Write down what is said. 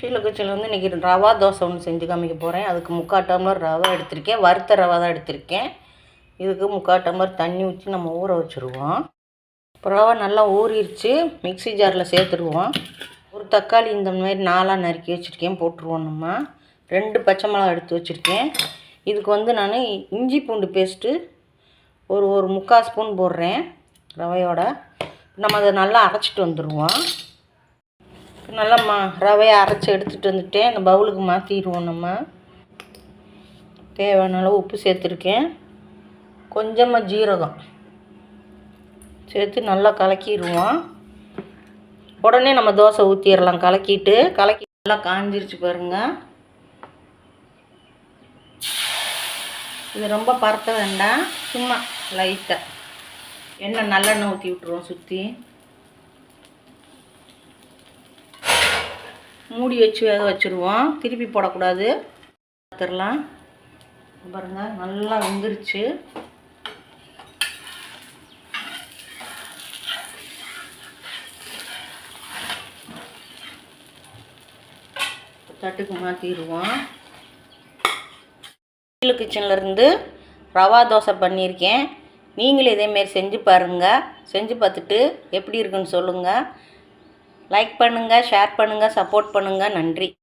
கீழே கிச்சனில் வந்து இன்றைக்கி ரவா தோசை ஒன்று செஞ்சு காமிக்க போகிறேன் அதுக்கு முக்கால் டம்ளர் ரவை எடுத்திருக்கேன். வறுத்த ரவா தான் எடுத்திருக்கேன். இதுக்கு முக்கால் டம்ளர் தண்ணி ஊற்றி நம்ம ஊற வச்சுருவோம். இப்போ ரவை நல்லா ஊறிடுச்சு மிக்ஸி ஜாரில் சேர்த்துருவோம். ஒரு தக்காளி இந்த மாதிரி நாலாக நறுக்கி வச்சுருக்கேன். போட்டுருவோம் நம்ம. ரெண்டு பச்சை மிளகா எடுத்து வச்சுருக்கேன். இதுக்கு வந்து நான் இஞ்சி பூண்டு பேஸ்ட்டு ஒரு ஒரு முக்கால் ஸ்பூன் போடுறேன் ரவையோட. நம்ம அதை நல்லா அரைச்சிட்டு வந்துடுவோம் நல்லா மா ரவையை அரைச்சி எடுத்துகிட்டு வந்துட்டேன். இந்த பவுலுக்கு மாற்றிடுவோம் நம்ம. தேவையான அளவு உப்பு சேர்த்துருக்கேன். கொஞ்சமாக ஜீரகம் சேர்த்து நல்லா கலக்கிடுவோம். உடனே நம்ம தோசை ஊற்றிடலாம் கலக்கிட்டு கலக்கி நல்லா காஞ்சிருச்சு பாருங்கள் இது ரொம்ப பரத்த வேண்டாம். சும்மா லைட்டாக எண்ணெய் நல்லெண்ணெய் ஊற்றி விட்ருவோம் சுற்றி மூடி வச்சு வேக வச்சுருவோம். திருப்பி போடக்கூடாது. பார்த்துடலாம் பாருங்க நல்லா வெந்துருச்சு. தட்டுக்கு மாற்றிடுவோம் கீழே கிச்சன்லேருந்து ரவா தோசை பண்ணியிருக்கேன். நீங்களும் இதேமாரி செஞ்சு பாருங்கள் செஞ்சு பார்த்துட்டு எப்படி இருக்குன்னு சொல்லுங்கள் லைக் பண்ணுங்கள் ஷேர் பண்ணுங்கள் சப்போர்ட் பண்ணுங்கள் நன்றி.